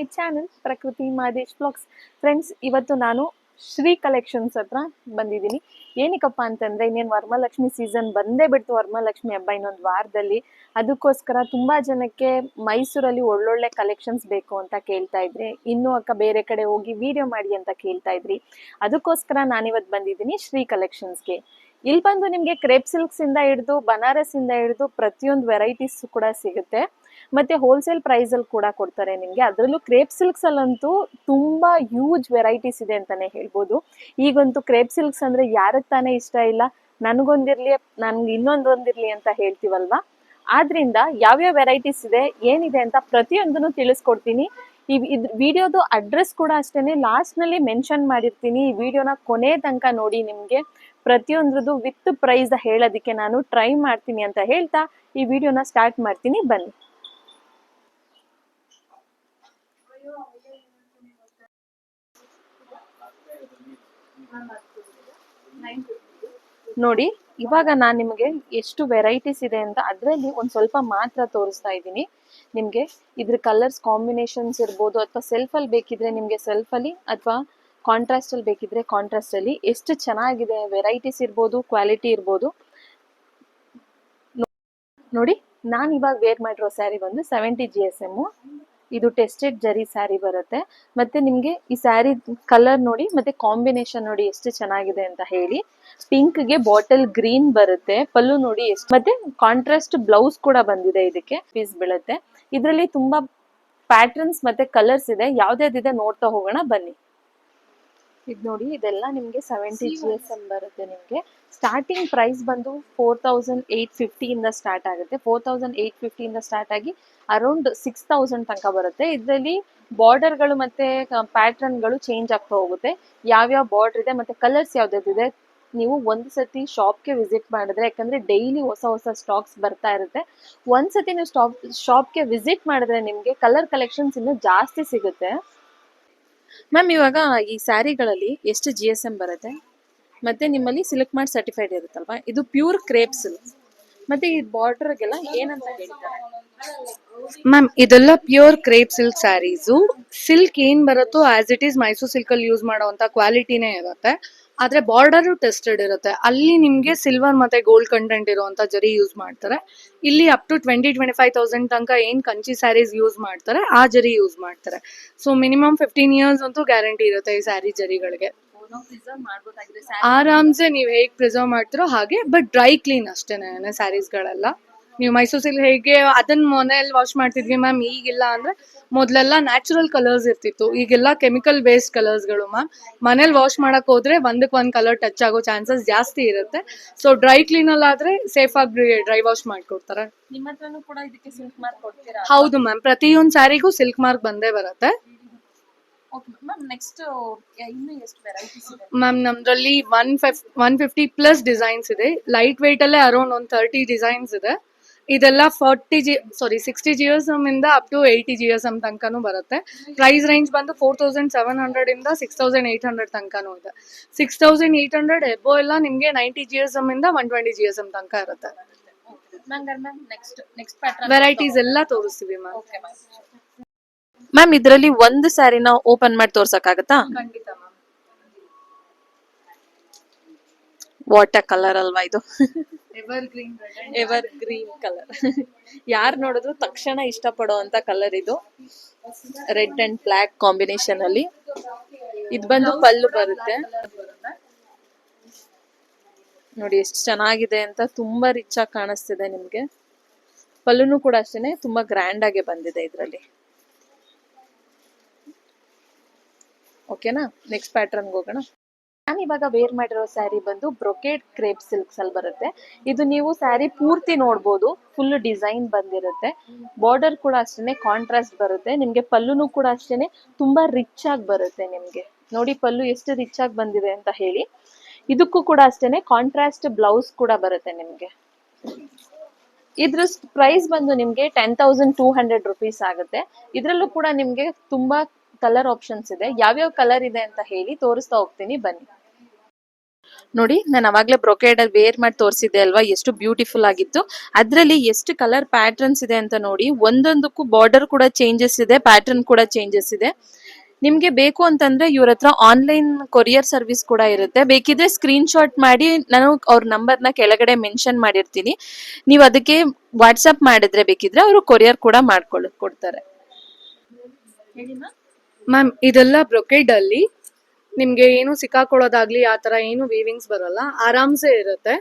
My channel ಪ್ರಕೃತಿ Madesh blogs friends ಇವತ್ತು ನಾನು ಶ್ರೀ ಕಲೆಕ್ಷನ್ಸ್ ಹತ್ರ ಬಂದಿದ್ದೀನಿ. ಏನಕ್ಕಪ್ಪ ಅಂತಂದ್ರೆ, ಇನ್ನೇನು ವರಮಹಾಲಕ್ಷ್ಮಿ ಸೀಸನ್ ಬಂದೇ ಬಿಡ್ತು ವರಮಹಾಲಕ್ಷ್ಮಿ ಹಬ್ಬ ಇನ್ನೊಂದು ವಾರದಲ್ಲಿ. ಅದಕ್ಕೋಸ್ಕರ ತುಂಬಾ ಜನಕ್ಕೆ ಮೈಸೂರಲ್ಲಿ ಒಳ್ಳೊಳ್ಳೆ ಕಲೆಕ್ಷನ್ಸ್ ಬೇಕು ಅಂತ ಕೇಳ್ತಾ ಇದ್ರಿ, ಇನ್ನೂ ಅಕ್ಕ ಬೇರೆ ಕಡೆ ಹೋಗಿ ವಿಡಿಯೋ ಮಾಡಿ ಅಂತ ಕೇಳ್ತಾ ಇದ್ರಿ. ಅದಕ್ಕೋಸ್ಕರ ನಾನಿವತ್ತು ಬಂದಿದ್ದೀನಿ ಶ್ರೀ ಕಲೆಕ್ಷನ್ಸ್ಗೆ ಇಲ್ಲಿ ಬಂದು ನಿಮಗೆ ಕ್ರೇಪ್ ಸಿಲ್ಕ್ಸ್ ಇಂದ ಹಿಡಿದು ಇಂದ ಹಿಡಿದು ಪ್ರತಿಯೊಂದು ವೆರೈಟೀಸ್ ಕೂಡ ಸಿಗುತ್ತೆ. ಮತ್ತೆ ಹೋಲ್ಸೇಲ್ ಪ್ರೈಸ್ ಅಲ್ಲಿ ಕೂಡ ಕೊಡ್ತಾರೆ ನಿಮಗೆ. ಅದರಲ್ಲೂ ಕ್ರೇಪ್ ಸಿಲ್ಕ್ಸ್ ಅಲ್ಲಂತೂ ತುಂಬಾ ಹ್ಯೂಜ್ ವೆರೈಟೀಸ್ ಇದೆ ಅಂತಾನೆ ಹೇಳ್ಬೋದು. ಈಗಂತೂ ಕ್ರೇಪ್ ಸಿಲ್ಕ್ಸ್ ಅಂದ್ರೆ ಯಾರಿಗೆ ತಾನೇ ಇಷ್ಟ ಇಲ್ಲ. ನನ್ಗೊಂದಿರ್ಲಿ, ನನ್ಗೆ ಇನ್ನೊಂದೊಂದಿರ್ಲಿ ಅಂತ ಹೇಳ್ತೀವಲ್ವಾ? ಆದ್ರಿಂದ ಯಾವ್ಯಾವ ವೆರೈಟೀಸ್ ಇದೆ, ಏನಿದೆ ಅಂತ ಪ್ರತಿಯೊಂದನ್ನು ತಿಳಿಸ್ಕೊಡ್ತೀನಿ. ಈ ಇದ್ ವಿಡಿಯೋದು ಅಡ್ರೆಸ್ ಕೂಡ ಅಷ್ಟೇನೆ. ಲಾಸ್ಟ್ನಲ್ಲಿ ಮೆನ್ಷನ್ ಮಾಡಿರ್ತೀನಿ. ಈ ವಿಡಿಯೋನ ಕೊನೆ ತನಕ ನೋಡಿ ನಿಮ್ಗೆ. ಪ್ರತಿಯೊಂದ್ರದ್ದು ವಿತ್ ಪ್ರೈಸ್ ಹೇಳೋದಕ್ಕೆ ನಾನು ಟ್ರೈ ಮಾಡ್ತೀನಿ ಅಂತ ಹೇಳ್ತಾ ಈ ವಿಡಿಯೋನ ಸ್ಟಾರ್ಟ್ ಮಾಡ್ತೀನಿ. ಬನ್ನಿ. ನೋಡಿ, ಇವಾಗ ನಾನು ನಿಮಗೆ ಎಷ್ಟು ವೆರೈಟೀಸ್ ಇದೆ ಅಂತ ಅದರಲ್ಲಿ ಒಂದು ಸ್ವಲ್ಪ ಮಾತ್ರ ತೋರಿಸ್ತಾ ಇದ್ದೀನಿ. ನಿಮಗೆ ಇದ್ರ ಕಲರ್ಸ್ ಕಾಂಬಿನೇಷನ್ಸ್ ಇರ್ಬೋದು, ಅಥವಾ ಸೆಲ್ಫಲ್ಲಿ ಬೇಕಿದ್ರೆ ನಿಮಗೆ ಸೆಲ್ಫಲ್ಲಿ ಅಥವಾ ಕಾಂಟ್ರಾಸ್ಟಲ್ಲಿ ಬೇಕಿದ್ರೆ ಕಾಂಟ್ರಾಸ್ಟಲ್ಲಿ ಎಷ್ಟು ಚೆನ್ನಾಗಿದೆ ವೆರೈಟೀಸ್ ಇರ್ಬೋದು ಕ್ವಾಲಿಟಿ ಇರ್ಬೋದು. ನೋಡಿ, ನಾನು ಇವಾಗ ವೇರ್ ಮಾಡಿರೋ ಸ್ಯಾರಿ ಬಂದು ಸೆವೆಂಟಿ ಜಿ ಎಸ್ ಎಮ್ಮು ಇದು ಟೆಸ್ಟೆಡ್ ಜರಿ ಸ್ಯಾರಿ ಬರುತ್ತೆ. ಮತ್ತೆ ನಿಮಗೆ ಈ ಸ್ಯಾರಿ ಕಲರ್ ನೋಡಿ, ಮತ್ತೆ ಕಾಂಬಿನೇಷನ್ ನೋಡಿ ಎಷ್ಟು ಚೆನ್ನಾಗಿದೆ ಅಂತ ಹೇಳಿ. ಪಿಂಕ್ಗೆ ಬಾಟಲ್ ಗ್ರೀನ್ ಬರುತ್ತೆ. ಪಲ್ಲು ನೋಡಿ ಎಷ್ಟು ಮತ್ತೆ ಕಾಂಟ್ರಾಸ್ಟ್ ಬ್ಲೌಸ್ ಕೂಡ ಬಂದಿದೆ ಇದಕ್ಕೆ. ಪೀಸ್ ಬೀಳುತ್ತೆ. ಇದರಲ್ಲಿ ತುಂಬಾ ಪ್ಯಾಟರ್ನ್ಸ್ ಮತ್ತೆ ಕಲರ್ಸ್ ಇದೆ. ಯಾವ್ದ್ಯಾವ್ದಿದೆ ನೋಡ್ತಾ ಹೋಗೋಣ. ಬನ್ನಿ. ಇದು ನೋಡಿ ಇದೆಲ್ಲ ನಿಮಗೆ ಸೆವೆಂಟಿ ಜಿ ಎಸ್ ಎಂ ಬರುತ್ತೆ ನಿಮಗೆ. ಸ್ಟಾರ್ಟಿಂಗ್ ಪ್ರೈಸ್ ಬಂದು ಫೋರ್ ತೌಸಂಡ್ ಏಯ್ಟ್ ಫಿಫ್ಟಿಯಿಂದ ಸ್ಟಾರ್ಟ್ ಆಗುತ್ತೆ. ಫೋರ್ ತೌಸಂಡ್ ಏಯ್ಟ್ ಫಿಫ್ಟಿಯಿಂದ ಸ್ಟಾರ್ಟ್ ಆಗಿ ಅರೌಂಡ್ ಸಿಕ್ಸ್ ತೌಸಂಡ್ ತನಕ ಬರುತ್ತೆ. ಇದರಲ್ಲಿ ಬಾರ್ಡರ್ಗಳು ಮತ್ತೆ ಪ್ಯಾಟ್ರನ್ಗಳು ಚೇಂಜ್ ಆಗ್ತಾ ಹೋಗುತ್ತೆ. ಯಾವ್ಯಾವ ಬಾರ್ಡರ್ ಇದೆ ಮತ್ತೆ ಕಲರ್ಸ್ ಯಾವ್ದಾವ್ದಿದೆ ನೀವು ಒಂದು ಸತಿ ಶಾಪ್ಗೆ ವಿಸಿಟ್ ಮಾಡಿದ್ರೆ ಯಾಕಂದ್ರೆ ಡೈಲಿ ಹೊಸ ಹೊಸ ಸ್ಟಾಕ್ಸ್ ಬರ್ತಾ ಇರುತ್ತೆ. ಒಂದು ಸತಿ ನೀವು ಸ್ಟಾಪ್ ಶಾಪ್ಗೆ ವಿಸಿಟ್ ಮಾಡಿದ್ರೆ ನಿಮಗೆ ಕಲರ್ ಕಲೆಕ್ಷನ್ಸ್ ಇನ್ನೂ ಜಾಸ್ತಿ ಸಿಗುತ್ತೆ. ಮ್ಯಾಮ್ ಇವಾಗ ಈ ಸ್ಯಾರಿಗಳಲ್ಲಿ ಎಷ್ಟು ಜಿ ಎಸ್ ಎಂ ಬರುತ್ತೆ? ಮತ್ತೆ ನಿಮ್ಮಲ್ಲಿ ಸಿಲ್ಕ್ ಮಾಡಿ ಸರ್ಟಿಫೈಡ್ ಇರುತ್ತಲ್ವಾ? ಇದು ಪ್ಯೂರ್ ಕ್ರೇಪ್ ಸಿಲ್ಕ್ ಮತ್ತೆ ಈ ಬಾರ್ಡರ್ಗೆಲ್ಲ ಏನಂತ ಹೇಳ್ತಾರೆ? ಮ್ಯಾಮ್, ಇದೆಲ್ಲ pure crepe silk saris. Silk ಏನ್ ಬರುತ್ತೋ as it is Mysore silk ಅಲ್ಲಿ ಯೂಸ್ ಮಾಡುವಂತ ಕ್ವಾಲಿಟಿನೇ ಇರುತ್ತೆ. ಆದ್ರೆ ಬಾರ್ಡರ್ ಟೆಸ್ಟೆಡ್ ಇರುತ್ತೆ. ಅಲ್ಲಿ ನಿಮ್ಗೆ ಸಿಲ್ವರ್ ಮತ್ತೆ ಗೋಲ್ಡ್ ಕಂಟೆಂಟ್ ಇರುವಂತ ಜರಿ ಯೂಸ್ ಮಾಡ್ತಾರೆ. ಇಲ್ಲಿ up to twenty twenty five thousand ತನಕ ಏನ್ ಕಂಚಿ ಸ್ಯಾರೀಸ್ ಯೂಸ್ ಮಾಡ್ತಾರೆ, ಆ ಜರಿ ಯೂಸ್ ಮಾಡ್ತಾರೆ. ಸೊ ಮಿನಿಮಮ್ ಫಿಫ್ಟೀನ್ ಇಯರ್ಸ್ ಅಂತೂ ಗ್ಯಾರಂಟಿ ಇರುತ್ತೆ ಈ ಸ್ಯಾರಿ ಜರಿಗಳಿಗೆ. ಆರಾಮ್ಸೆ ನೀವು ಹೇಗೆ ಪ್ರಿಸರ್ವ್ ಮಾಡ್ತಿರೋ ಹಾಗೆ ಬಟ್ ಡ್ರೈ ಕ್ಲೀನ್ ಅಷ್ಟೇನೆ ಸ್ಯಾರೀಸ್ಗಳೆಲ್ಲ ನೀವು ಮೈಸೂರ್ ಸಿಲ್ಕ್ ಹೇಗೆ ಅದನ್ನ ಮನೆಯಲ್ಲಿ ವಾಶ್ ಮಾಡ್ತಿದ್ವಿ ಮ್ಯಾಮ್ ಈಗಿಲ್ಲ ಅಂದ್ರೆ ಮೊದಲೆಲ್ಲ ನ್ಯಾಚುರಲ್ ಕಲರ್ಸ್ ಇರ್ತಿತ್ತು. ಈಗೆಲ್ಲ ಕೆಮಿಕಲ್ ಬೇಸ್ಡ್ ಕಲರ್ಸ್ಗಳು ಮ್ಯಾಮ್ ಮನೇಲಿ ವಾಶ್ ಮಾಡಕ್ ಹೋದ್ರೆ ಒಂದಕ್ಕೆ ಒಂದ್ ಕಲರ್ ಟಚ್ ಆಗೋ ಚಾನ್ಸಸ್ ಜಾಸ್ತಿ ಇರುತ್ತೆ. ಸೊ ಡ್ರೈ ಕ್ಲೀನ್ ಅಲ್ಲಿ ಆದ್ರೆ ಸೇಫ್ ಆಗಿ ಡ್ರೈ ವಾಶ್ ಮಾಡ್ಕೊಡ್ತಾರೆ. ಹೌದು ಮ್ಯಾಮ್ ಪ್ರತಿಯೊಂದು ಸ್ಯಾರಿಗೂ ಸಿಲ್ಕ್ ಮಾರ್ಕ್ ಬಂದೇ ಬರುತ್ತೆ. Ma'am ma'am ನಮ್ದ್ರಲ್ಲಿ one fif one fifty plus designs ಇದೆ. ಲೈಟ್ ವೇಟ್ ಅಲ್ಲೇ ಅರೌಂಡ್ ಒಂದು ತರ್ಟಿ ಡಿಸೈನ್ಸ್ ಇದೆ. ಇದೆಲ್ಲ forty G sorry sixty G S M ಇಂದ up to eighty G S M ತನಕನೂ ಬರುತ್ತೆ. ಪ್ರೈಸ್ ರೇಂಜ್ ಬಂದು ಫೋರ್ ತೌಸಂಡ್ ಸೆವೆನ್ ಹಂಡ್ರೆಡ್ ಇಂದ ಸಿಕ್ಸ್ ತೌಸಂಡ್ ಏಯ್ಟ್ ಹಂಡ್ರೆಡ್ ತನಕನೂ ಇದೆ. Six thousand eight hundred above ಎಲ್ಲ ನಿಮಗೆ ನೈಂಟಿ ಜಿ ಎಸ್ ಎಂ ಇಂದ one twenty G S M ತನಕ ಇರುತ್ತೆ. ವೆರೈಟೀಸ್ ಎಲ್ಲ ತೋರಿಸ್ತೀವಿ ಮ್ಯಾಮ್ ಮ್ಯಾಮ್ ಇದರಲ್ಲಿ ಒಂದು ಸ್ಯಾರಿನ ಓಪನ್ ಮಾಡಿ ತೋರ್ಸಕ್ಕಾಗತ್ತಾ? ಖಂಡಿತ ಮ್ಯಾಮ್ ವಾಟ್ ಅ ಕಲರ್ ಅಲ್ವಾ ಇದು? Evergreen evergreen colour ಯಾರು ನೋಡಿದ್ರು ತಕ್ಷಣ ಇಷ್ಟಪಡುವಂತ ಕಲರ್ ಇದು. ರೆಡ್ ಅಂಡ್ ಬ್ಲ್ಯಾಕ್ ಕಾಂಬಿನೇಷನ್ ಅಲ್ಲಿ. ಇದು ಬಂದು ಪಲ್ಲು ಬರುತ್ತೆ. ನೋಡಿ ಎಷ್ಟು ಚೆನ್ನಾಗಿದೆ ಅಂತ ತುಂಬಾ ರಿಚ್ ಆಗಿ ಕಾಣಿಸ್ತಿದೆ ನಿಮ್ಗೆ. ಪಲ್ಲುನು ಕೂಡ ಅಷ್ಟೇನೆ ತುಂಬಾ ಗ್ರ್ಯಾಂಡ್ ಆಗಿ ಬಂದಿದೆ ಇದರಲ್ಲಿ. ಓಕೆನಾ? ನೆಕ್ಸ್ಟ್ ಪ್ಯಾಟರ್ನ್ಗೆ ಹೋಗೋಣ. ನಾನು ಇವಾಗ ವೇರ್ ಮಾಡಿರೋ ಸ್ಯಾರಿ ಬಂದು ಬ್ರೊಕೇಡ್ ಕ್ರೇಪ್ ಸಿಲ್ಕ್ಸ್ ಅಲ್ಲಿ ಬರುತ್ತೆ. ಇದು ನೀವು ಸ್ಯಾರಿ ಪೂರ್ತಿ ನೋಡ್ಬೋದು ಫುಲ್ ಡಿಸೈನ್ ಬಂದಿರುತ್ತೆ. ಬಾರ್ಡರ್ ಕೂಡ ಅಷ್ಟೇನೆ ಕಾಂಟ್ರಾಸ್ಟ್ ಬರುತ್ತೆ. ನಿಮ್ಗೆ ಪಲ್ಲುನು ಕೂಡ ಅಷ್ಟೇನೆ, ತುಂಬಾ ರಿಚ್ ಆಗಿ ಬರುತ್ತೆ ನಿಮ್ಗೆ. ನೋಡಿ ಪಲ್ಲು ಎಷ್ಟು ರಿಚ್ ಆಗಿ ಬಂದಿದೆ ಅಂತ ಹೇಳಿ. ಇದಕ್ಕೂ ಕೂಡ ಅಷ್ಟೇನೆ ಕಾಂಟ್ರಾಸ್ಟ್ ಬ್ಲೌಸ್ ಕೂಡ ಬರುತ್ತೆ ನಿಮ್ಗೆ. ಇದ್ರ ಪ್ರೈಸ್ ಬಂದು ನಿಮ್ಗೆ ten thousand two hundred rupees ಆಗುತ್ತೆ. ಇದ್ರಲ್ಲೂ ಕೂಡ ನಿಮ್ಗೆ ತುಂಬಾ ಕಲರ್ ಆಪ್ಷನ್ಸ್ ಇದೆ. ಯಾವ್ಯಾವ ಕಲರ್ ಇದೆ ಅಂತ ಹೇಳಿ ತೋರಿಸ್ತಾ ಹೋಗ್ತೀನಿ. ಬನ್ನಿ. ನೋಡಿ, ನಾನು ಅವಾಗಲೇ ಬ್ರೊಕೇಡ್ ಅಲ್ಲಿ ವೇರ್ ಮಾಡಿ ತೋರಿಸಿದ್ದೆ ಅಲ್ವಾ? ಎಷ್ಟು ಬ್ಯೂಟಿಫುಲ್ ಆಗಿತ್ತು. ಅದರಲ್ಲಿ ಎಷ್ಟು ಕಲರ್ ಪ್ಯಾಟರ್ನ್ಸ್ ಇದೆ ಅಂತ ನೋಡಿ, ಒಂದೊಂದಕ್ಕೂ ಬಾರ್ಡರ್ ಕೂಡ ಚೇಂಜಸ್ ಇದೆ ಪ್ಯಾಟರ್ನ್ ಕೂಡ ಚೇಂಜಸ್ ಇದೆ. ನಿಮಗೆ ಬೇಕು ಅಂತಂದ್ರೆ ಇವ್ರ ಹತ್ರ ಆನ್ಲೈನ್ ಕೊರಿಯರ್ ಸರ್ವಿಸ್ ಕೂಡ ಇರುತ್ತೆ. ಬೇಕಿದ್ರೆ ಸ್ಕ್ರೀನ್ ಶಾಟ್ ಮಾಡಿ, ನಾನು ಅವ್ರ ನಂಬರ್ನ ಕೆಳಗಡೆ ಮೆನ್ಷನ್ ಮಾಡಿರ್ತೀನಿ. ನೀವು ಅದಕ್ಕೆ ವಾಟ್ಸಪ್ ಮಾಡಿದ್ರೆ ಬೇಕಿದ್ರೆ ಅವರು ಕೊರಿಯರ್ ಕೂಡ ಮಾಡ್ಕೊಳ್ಳ ಕೊಡ್ತಾರೆ. ಮ್ಯಾಮ್ ಇದೆಲ್ಲ ಬ್ರೊಕೇಡ್ ಅಲ್ಲಿ ನಿಮ್ಗೆ ಏನು ಸಿಕ್ಕಾಕೊಳ್ಳೋದಾಗ್ಲಿ ಆ ತರ ಏನು ವೀವಿಂಗ್ಸ್ ಬರಲ್ಲ. ಆರಾಮ್ಸೆ ಇರುತ್ತೆ.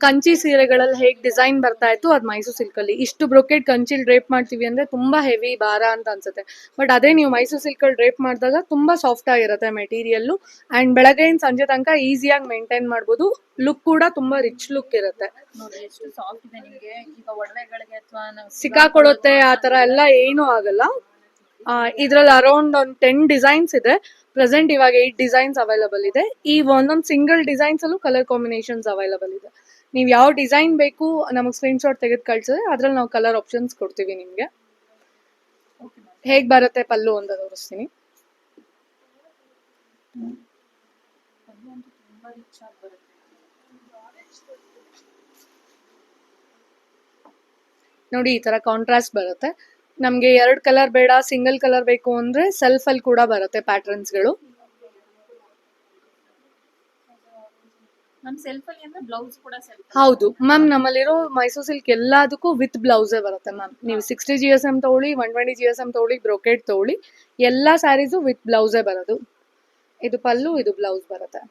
ಕಂಚಿ ಸೀರೆಗಳಲ್ಲಿ ಹೇಗ್ ಡಿಸೈನ್ ಬರ್ತಾ ಇತ್ತು ಅದ್ ಮೈಸೂರು ಸಿಲ್ಕ್ ಅಲ್ಲಿ. ಇಷ್ಟು ಬ್ರೊಕೆಟ್ ಕಂಚಿಲ್ ಡ್ರೇಪ್ ಮಾಡ್ತೀವಿ ಅಂದ್ರೆ ತುಂಬಾ ಹೆವಿ ಭಾರ ಅಂತ ಅನ್ಸುತ್ತೆ. ಬಟ್ ಅದೇ ನೀವು ಮೈಸೂರು ಸಿಲ್ಕ್ ಅಲ್ಲಿ ಡ್ರೇಪ್ ಮಾಡಿದಾಗ ತುಂಬಾ ಸಾಫ್ಟ್ ಆಗಿರುತ್ತೆ ಮೆಟೀರಿಯಲ್ ಅಂಡ್ ಬೆಳಗ್ಗೆಯಿಂದ ಸಂಜೆ ತನಕ ಈಸಿಯಾಗಿ ಮೇಂಟೈನ್ ಮಾಡ್ಬೋದು. ಲುಕ್ ಕೂಡ ತುಂಬಾ ರಿಚ್ ಲುಕ್ ಇರುತ್ತೆ. ಸಿಕ್ಕಾಕೊಳ್ಳುತ್ತೆ ಆ ತರ ಎಲ್ಲ ಏನೂ ಆಗಲ್ಲ. ಇದ್ರಲ್ಲಿ ಅರೌಂಡ್ ಒಂದು ಟೆನ್ ಡಿಸೈನ್ಸ್ ಇದೆ. ಪ್ರೆಸೆಂಟ್ ಇವಾಗ ಏಟ್ ಡಿಸೈನ್ಸ್ ಅವೈಲಬಲ್ ಇದೆ. ಈ ಒಂದೊಂದು ಸಿಂಗಲ್ ಡಿಸೈನ್ಸ್ ಅಲ್ಲೂ ಕಲರ್ ಕಾಂಬಿನೇಷನ್ಸ್ ಅವೈಲಬಲ್ ಇದೆ. ನೀವು ಯಾವ ಡಿಸೈನ್ ಬೇಕು, ನಮಗೆ ಸ್ಕ್ರೀನ್ ಶಾಟ್ ತೆಗೆದು ಕಳ್ಸಿದ್ರೆ ಅದ್ರಲ್ಲಿ ನಾವು ಕಲರ್ ಆಪ್ಷನ್ಸ್ ಕೊಡ್ತೀವಿ ನಿಮಗೆ. ಹೇಗ್ ಬರುತ್ತೆ ಪಲ್ಲು ಅಂತ ತೋರಿಸ್ತೀನಿ. ನೋಡಿ ಈ ತರ ಕಾಂಟ್ರಾಸ್ಟ್ ಬರುತ್ತೆ. ನಮ್ಗೆ ಎರಡ್ ಕಲರ್ ಬೇಡ ಸಿಂಗಲ್ ಕಲರ್ ಬೇಕು ಅಂದ್ರೆ ಸೆಲ್ಫ್ ಅಲ್ಲಿ ಕೂಡ ಬರುತ್ತೆ ಪ್ಯಾಟರ್ನ್ಸ್ಗಳು. ನಮ್ ಸೆಲ್ಫ್ ಅಲ್ಲಿ ಅಂದ್ರೆ ಬ್ಲೌಸ್ ಕೂಡ ಸೆಲ್ಫ್ ಹೌದು. ಮ್ಯಾಮ್ ನಮ್ಮಲ್ಲಿರೋ ಮೈಸೂರು ಸಿಲ್ಕ್ ಎಲ್ಲದಕ್ಕೂ ವಿತ್ ಬ್ಲೌಸೇ ಬರುತ್ತೆ ಮ್ಯಾಮ್ ನೀವು ಸಿಕ್ಸ್ಟಿ ಜಿ ಎಸ್ ಎಂ ತಗೊಳ್ಳಿ one twenty G S M ತಗೊಳ್ಳಿ ಬ್ರೊಕೆಟ್ ತಗೊಳ್ಳಿ ಎಲ್ಲ ಸ್ಯಾರೀಸು ವಿತ್ ಬ್ಲೌಸೇ ಬರೋದು. ಇದು ಪಲ್ಲು ಇದು ಬ್ಲೌಸ್ ಬರುತ್ತೆ.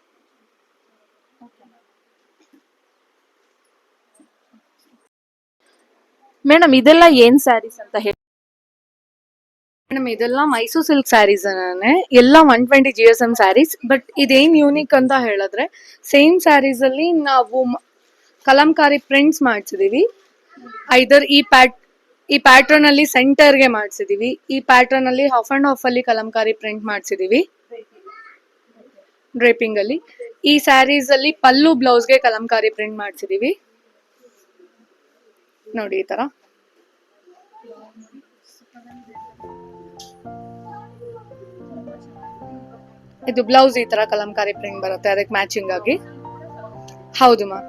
ಮೇಡಮ್ ಇದೆಲ್ಲ ಏನ್ ಸ್ಯಾರೀಸ್ ಅಂತ ಹೇಳಿ ಮೇಡಮ್, ಇದೆಲ್ಲ ಮೈಸೂರ್ ಸಿಲ್ಕ್ ಸ್ಯಾರೀಸ್ ಎಲ್ಲ one twenty G S M saris, but ಇದೇನ್ ಯೂನಿಕ್ ಅಂತ ಹೇಳಿದ್ರೆ ಸೇಮ್ ಸ್ಯಾರೀಸ್ ಅಲ್ಲಿ ನಾವು ಕಲಂಕಾರಿ ಪ್ರಿಂಟ್ಸ್ ಮಾಡಿಸಿದೀವಿ. ಐದರ್ ಈ ಪ್ಯಾಟ್ ಈ ಪ್ಯಾಟರ್ನ್ ಅಲ್ಲಿ ಸೆಂಟರ್ಗೆ ಮಾಡಿಸಿದೀವಿ. ಈ ಪ್ಯಾಟರ್ನ್ ಅಲ್ಲಿ ಹಾಫ್ ಅಂಡ್ ಹಾಫ್ ಅಲ್ಲಿ ಕಲಂಕಾರಿ ಪ್ರಿಂಟ್ ಮಾಡಿಸಿದೀವಿ. ಡ್ರೇಪಿಂಗ್ ಅಲ್ಲಿ. ಈ ಸ್ಯಾರೀಸ್ ಅಲ್ಲಿ ಪಲ್ಲು ಬ್ಲೌಸ್ಗೆ ಕಲಂಕಾರಿ ಪ್ರಿಂಟ್ ಮಾಡಿಸಿದೀವಿ. ನೋಡಿ ಈ ತರ. ಇದು ಬ್ಲೌಸ್ ಈ ತರ ಕಲಂಕಾರಿ ಪ್ರಿಂಟ್ ಬರುತ್ತೆ, ಅದಕ್ಕೆ ಮ್ಯಾಚಿಂಗ್ ಆಗಿ. ಹೌದು ಮಾ.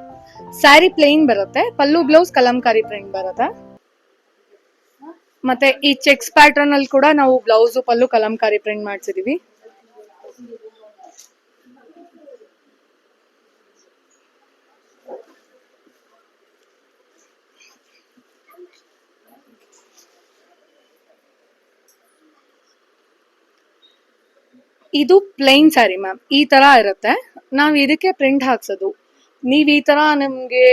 ಸ್ಯಾರಿ ಪ್ಲೇನ್ ಬರುತ್ತೆ, ಪಲ್ಲು ಬ್ಲೌಸ್ ಕಲಂಕಾರಿ ಪ್ರಿಂಟ್ ಬರುತ್ತೆ. ಮತ್ತೆ ಈ ಚೆಕ್ಸ್ ಪ್ಯಾಟರ್ನ್ ಅಲ್ಲಿ ಕೂಡ ನಾವು ಬ್ಲೌಸ್ ಪಲ್ಲು ಕಲಂಕಾರಿ ಪ್ರಿಂಟ್ ಮಾಡ್ಸಿದೀವಿ. ಇದು ಪ್ಲೈನ್ ಸ್ಯಾರಿ ಮ್ಯಾಮ್ ಈ ತರ ಇರುತ್ತೆ. ನಾವ್ ಇದಕ್ಕೆ ಪ್ರಿಂಟ್ ಹಾಕ್ಸೋದು. ನೀವ್ ಈ ತರ ನಮ್ಗೆ